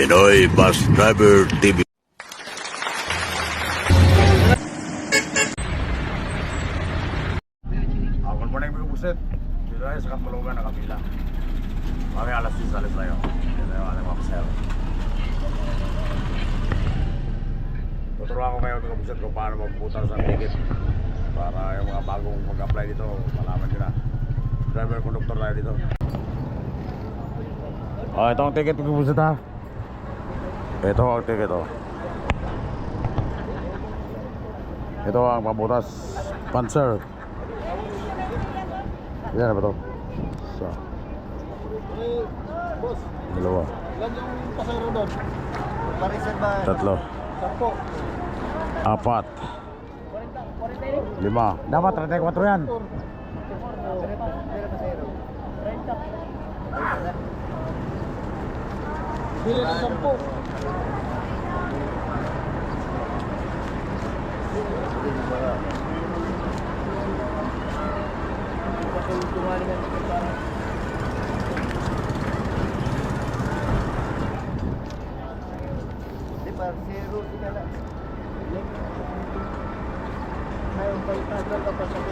Pinoy Bus Driver TV. Ah, good morning mga buset. Dito tayo sa Katmalogan na kapila. Kami alas 10 alis tayo. Dito tayo ating mga pasero. Tuturuan ko kayo mga buset kung paano magputar sa ticket. Para yung mga bagong mag-apply dito, malaman nyo na. Driver, conductor tayo dito. Oh, ito ang ticket mga buset ha. Ito ang tiko oh. Ito ang pabutas Panzer Yan ano ba ito? Isa. Dalawa. Tatlo. Apat. Lima. Dapat 34 yan. Bili ng 10 parcero sila lang. Ayaw pa yung tagal pa sa ko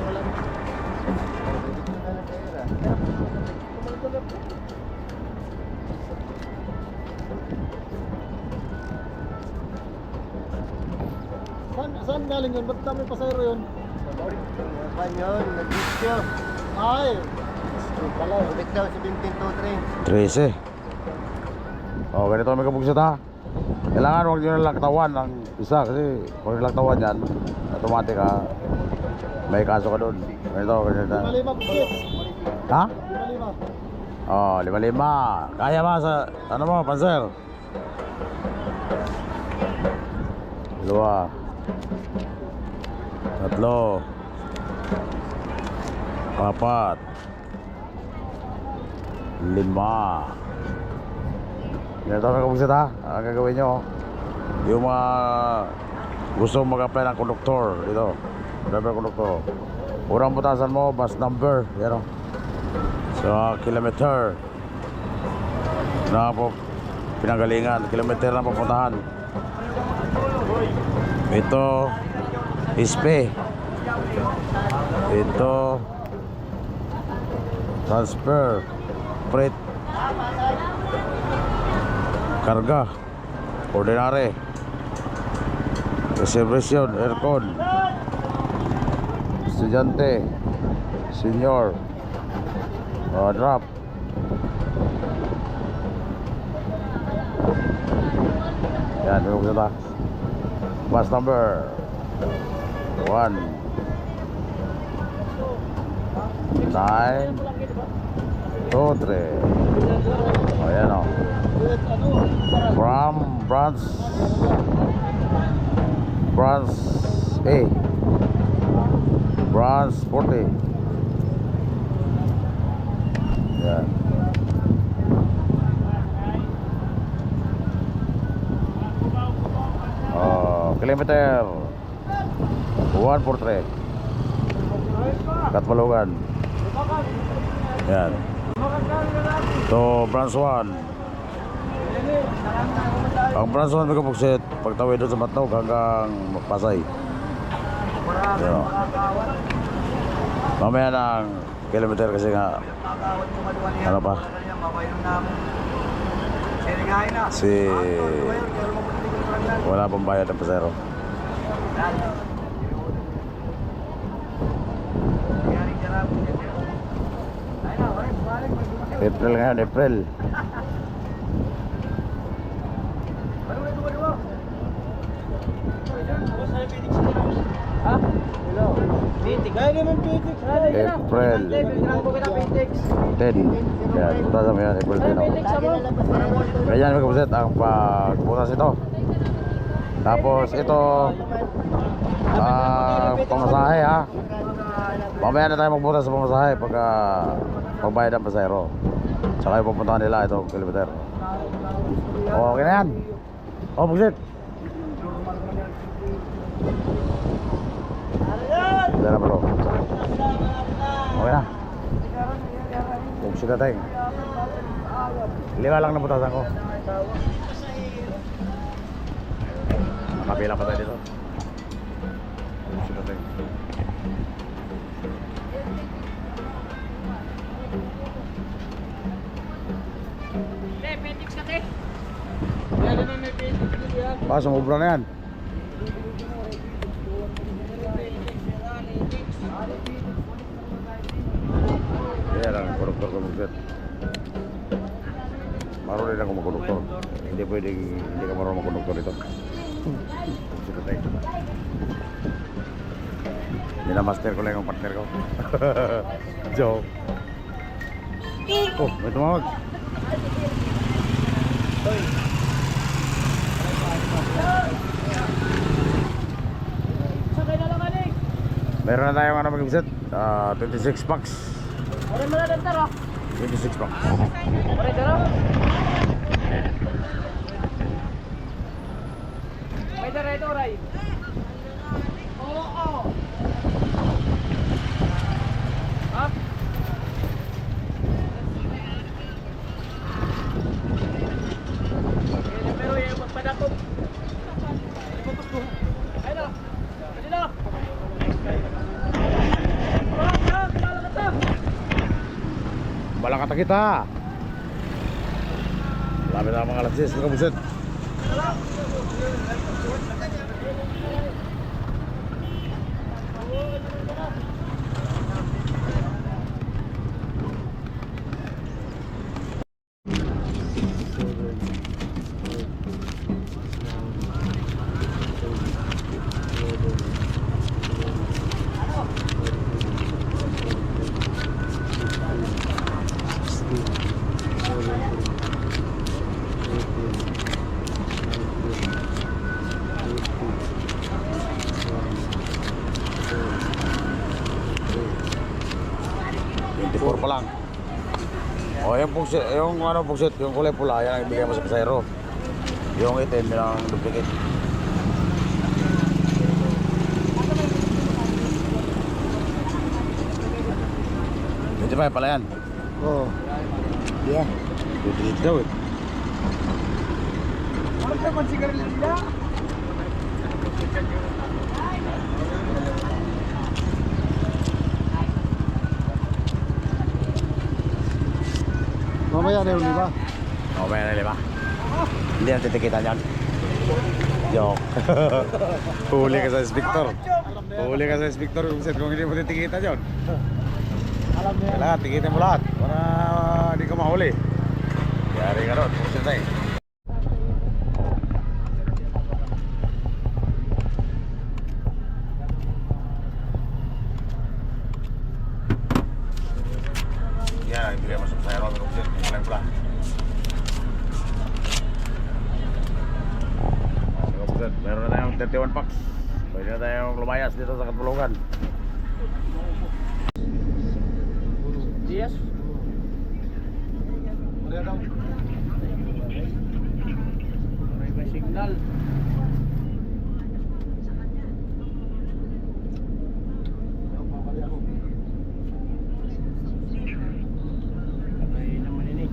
saan galing yun? Ba't kami pasayro yun? Pan yun, nag-disyo. Ay! Pala, Balik daw si 1523. 13. Oh, ganito kami kabugsit ha. Kailangan huwag nyo nalaktawan ng isa kasi kung nalaktawan yan, automatic ha. May kaso ka doon. Ganito, ganito. lima-lima po. Ha? Lima-lima. Oh, lima-lima. Kaya ba sa, ano mo, panser? Dalawa. Tatlo. Apat. Lima. Ganito ka kabugsit ha. Ang gagawin nyo. Yung mga gusto mag-apply ng konduktor. Ito. Driver konduktor. Urang butasan mo, bus number. Yan o. Sa kilometer na po pinanggalingan, kilometer na papuntahan. Ito ispe. Ito transfer freight karga ordinary reservation aircon estudyante senior Oh, drop. Yan, tulog na ba? Bus number 1 nine, two, three. Ayan o. From France, France A, France 40. Yeah. Yan. Oh, kilometer 143 Katmalogan Yan To branch 1 Ang branch 1 mga pagsit Pagtawid doon sa Matnog hanggang Pasay Yan o. Mamaya ng kilometer kasi nga Ano pa Si Wala pang bayad ng pasero April ngayon, April. April 10 Yan, punta sa mga April 10 oh. Ganyan mga kapusit ang pagputas ito Tapos ito ah pamasahe ha? Mamaya na tayo magputas sa pamasahe pagka pagbayad ng pasayro Saka yung pupuntahan nila itong kilometer Okay na yan. Oh, pusit Diyan na bro Okay na. Pusit na tayo. Lima lang na putasan ko Nakapila pa tayo dito. Sino tayo? Pa, sumubra na yan. Kaya lang, konduktor ko mag Marunong din ako magkonduktor. Hindi pwedeng hindi ka marunong magkonduktor dito. Minamaster ko lang yung partner ko. Joke. Oh, may tumawag. Meron na tayong ano mag-visit. Ah, 26 packs. 26 packs. May dara ito, Ray. Oo, oo. Ha? Pero pero yung magpadakop. Ayun na. Ayun na. Ah, ah, kumala ka ta. Balakata kita. Malapit na ang mga alas 10 na kabusit. Twenty-four pa lang. O yung ano pugsit, yung kulay pula, yan ang ibigay mo sa pasayro. Yung itim, yun ang duplicate. Medyo pa pala yan. Oo. Yeah. Duplicate daw eh. Ano ka man sigarilyo nila? Mamaya na yun, di ba? O, may na lima. Hindi natin tikitan yan. Joke. Huli ka sa inspector. Huli ka sa inspector kung saan kung hindi mo titikitan yun. Kailangan tikitin mo lahat para hindi ka mahuli. Yari ka ron. Saan tayo. Yan, ibigay mo sa pasayro kung saan kung walang pula. Kapatid, meron na tayong 31 packs. Pwede na tayong lumayas dito sa Katulungan. Yes. May may signal. Patay naman ini.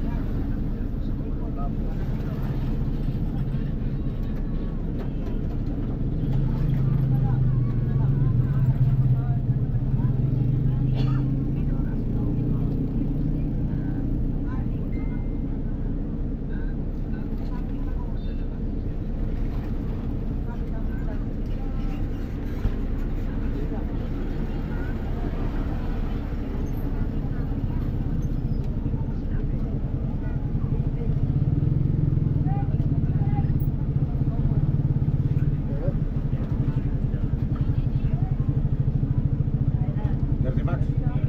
Dirty Max.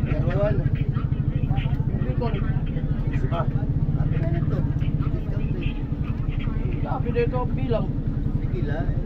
Karuan. Easy pa. Atin na rate. Sabi dito bilang. Sige lang.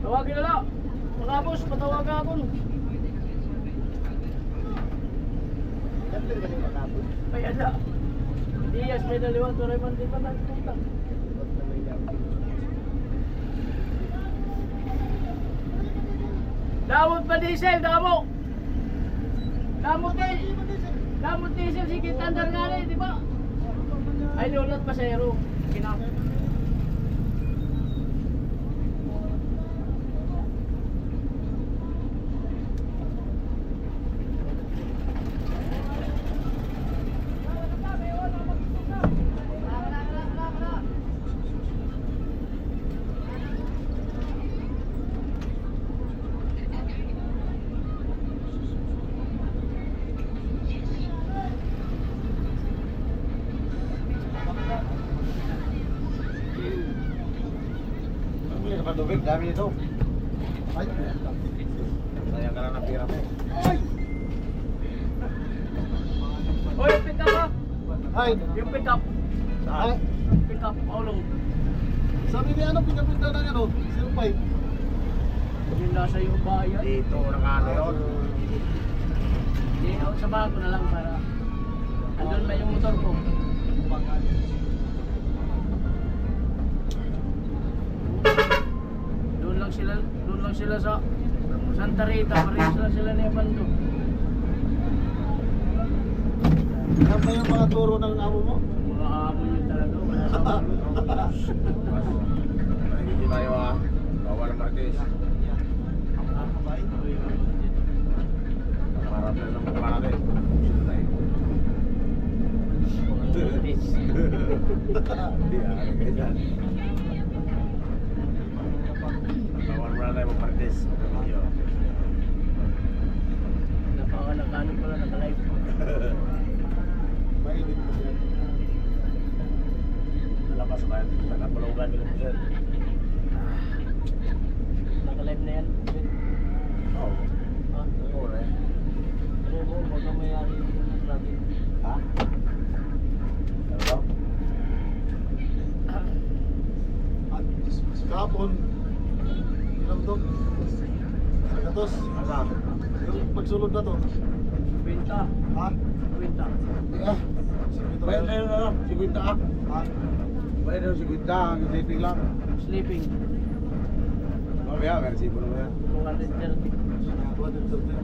Tawagin na lang. Makapos, patawagan ako. Number ba yung makapos? Ay, ala. Diaz, may daliwan. Turay man di pa nagpunta. May. Damot pa diesel, damo. Damot eh. Damot diesel, sige, tandar nga rin, di ba? Ay, lulat pa sa ero. Kinap. Bili ka pa tubig, dami nito. Ay, sayang ka lang ng pira mo. O, yung pick up ha? Ay, Yung pick up. Saan? Pick up, Paulong. sabi ni ano, pinapunta ng ano, 05. Yung nasa yung bayan. Dito, nakano yun. Hindi, ako sa bago na lang para andun ba yung motor ko. Lang sila, doon lang sila sa Santa Rita, pareho sila sila ni Abando. Yan ba yung mga turo ng amo mo? Mga hamon yun talaga, wala sa Hindi tayo ah. Bawal Marquez. Nakaharap na ng? Hindi ah, ganyan. Tayo mag-Marquez. Video. Napaka nakano pala, naka-live. Mainit mo yan. Nalabas na yan. Nakapulugan nila po sir. Naka-live na yan. Oo. Ha? Oo na yan. Ano mo, baka mayari yung natin. Ha? Ano daw? At kahapon, ilang to? Sa gatos. Asan? Pagsulod na to. Kwenta, Ha? kwenta. Ah. Sige, Bayad na yun ano? Sigwinta ah. Ha? Bayad na yun sigwinta. Ang sleeping lang. Sleeping, may resibo naman yan. 230. Tuwan din din.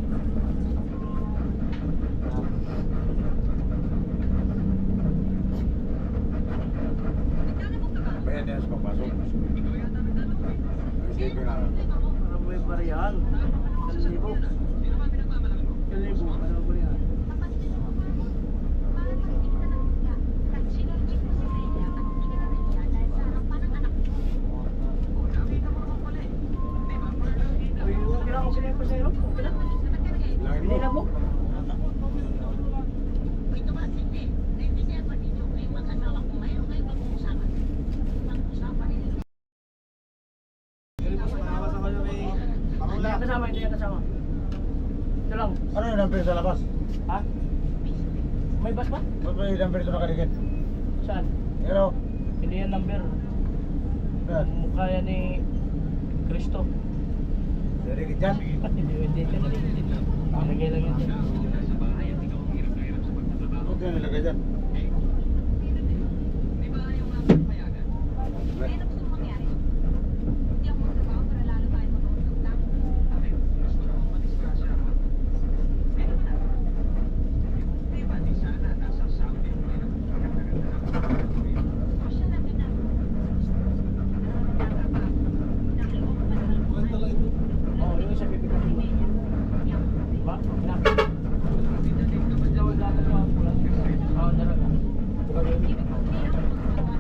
Bayad na yan sa papasok. Ang sleeping lang. Para mo yung bariyahan. Kalibo. Kalibo, ano ba yan? Uy, okay lang, okay lang yung pasero. Okay lang. Bilangin mo. Binila mo. Hindi yan kasama, hindi yan kasama. Ito lang. Ano yung number sa labas? Ha? May bus ba? Ba't ba yung number ito nakadikit? Saan? Pero, Hindi yan number. yan. Ang mukha yan ni Kristo. Nadikit dyan. Hindi, hindi yan. Nilagay lang yun. Huwag yung nilagay dyan. Kwenta lang ito. Oo, yung isa bibigyan mo. Ba? Inak. Ikaw ang dapat mo ang pulang. Oo, dalaga.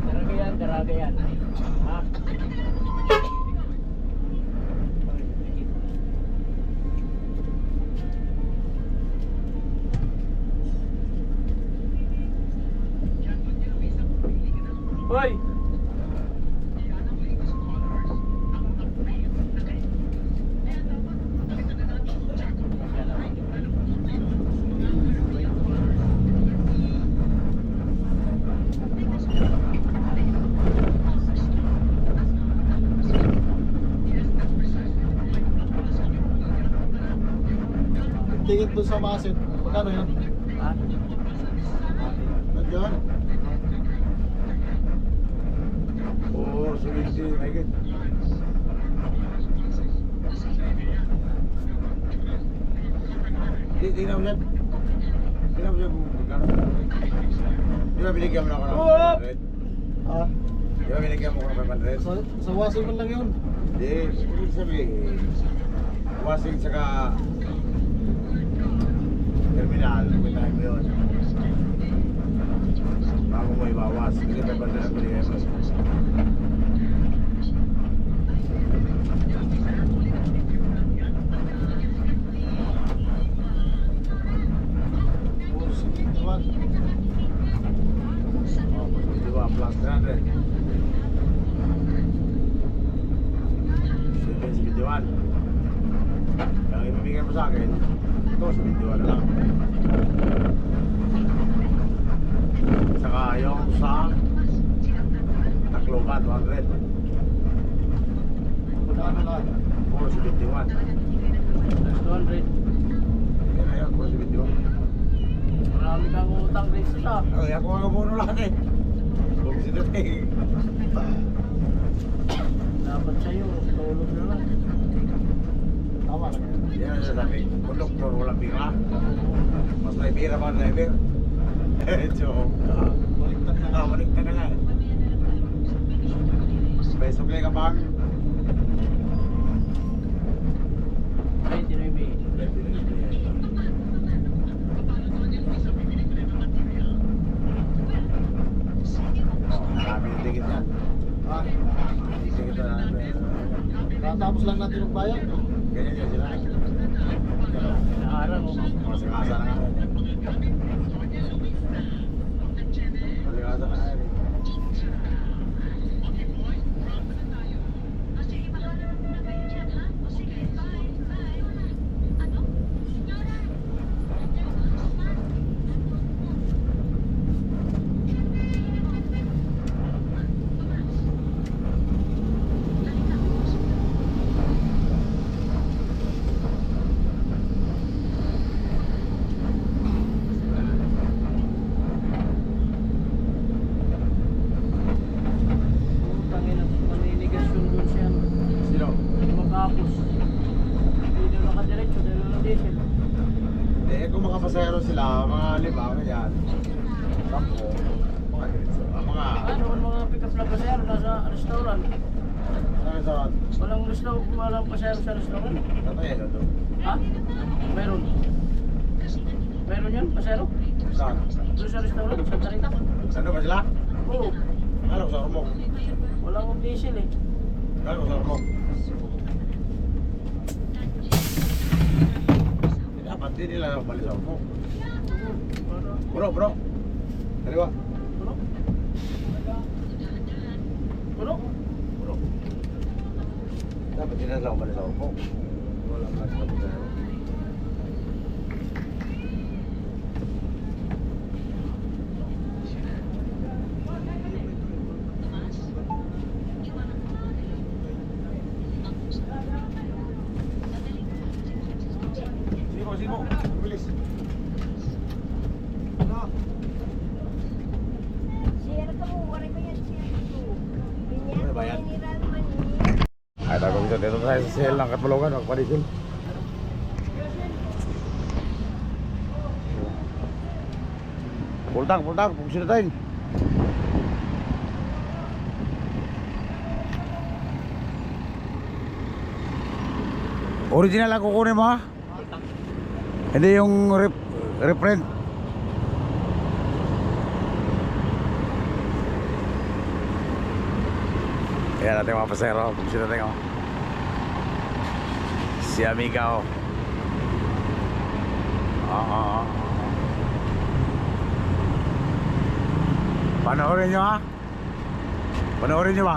Dalaga yan, dalaga yan. Ha? ticket doon sa Masit. Magkano yun? Ha? Nandiyan? Oo, git. Di, tingnan mo yan. Tingnan mo yan kung magkano. Di ba binigyan mo na ako ng Whoop! 500? Ha? Di ba binigyan mo ako ng 500? Sa, sa wasing man lang yun. Hindi, sabihin, wasing saka terminal, kwentahin mo yun. Bago mo ibawas, hindi pa ba na 71. Di ba, plus 300. 771. Ibibigay mo sa akin, ito, 71 na lang. Saka yung sa Tacloban, 200. Magkano lahat? Puro 71. Plus 200. Yan na yun, puro 71. Marami kang utang rin sa. Ay, ako ang abono lahat eh. Kung sinating. Dapat sa'yo, tulog na lang. Tama lang yan. Ang sasabi. Kung doktor, walang bira. Mas may bira ang driver. Eh, joke. Baliktad na nga. balik ka na nga. May suklay ka? Ticket na Tatapos lang natin yung bayan. Ganyan sila. Naarang oh. Mga sikasa na nga. Mga sikasa na nga. Tangin ang maninigas yung doon siya. Sino? Makapos. Hindi na nakadiretso dahil ng diesel. Eh, kung mga pasahero sila, mga lima, ganyan. Sampo. Mga ganito. Ah, mga... Ano ang mga pick-up na pasahero nasa restaurant? Ano sa... Walang restaurant, walang pasahero sa restaurant. Tatay, ano doon? Ha? Meron. Meron yan, pasahero? Saan? Doon sa restaurant, sa Tarita. Saan ba sila? Oo. Ko sa Ormoc. Walang diesel eh. Ko sa Ormoc. Eh, Dapat din nila balik sa Ormoc. Bro, bro. Kaliwa. Puno? Puno? Bro. Dapat din nila balik sa Ormoc. Wala ka sa pasahero. Sino, sino? Bilis. Share ka mo, wala ko yan share ko. Ano ba yan? Ay, tago dito. Dito tayo sa sale ng Katbalogan. Magpadisil. Pultang, pultang. Kung sino tayo. Original ang kukunin mo ha? Hindi yung rep reprint. Ayan natin mga pasero. Buksin natin oh. Si Amiga oh. Oo. Panoorin nyo ha. Panoorin nyo ba?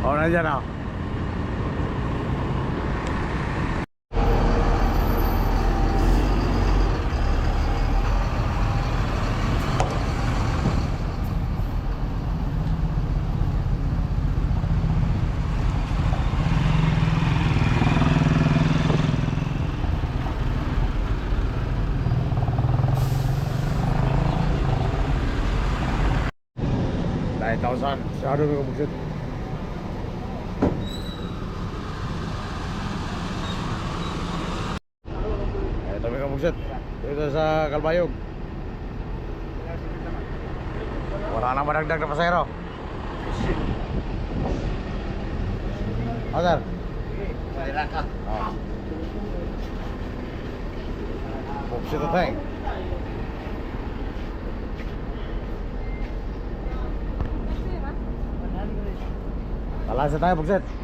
O, nandyan oh. Kabuksit. Dito sa Kalbayog. Wala nang madagdag na pasero. O, sir? Salira ka. Oh. Buksit ito eh. Talansa tayo, buksit.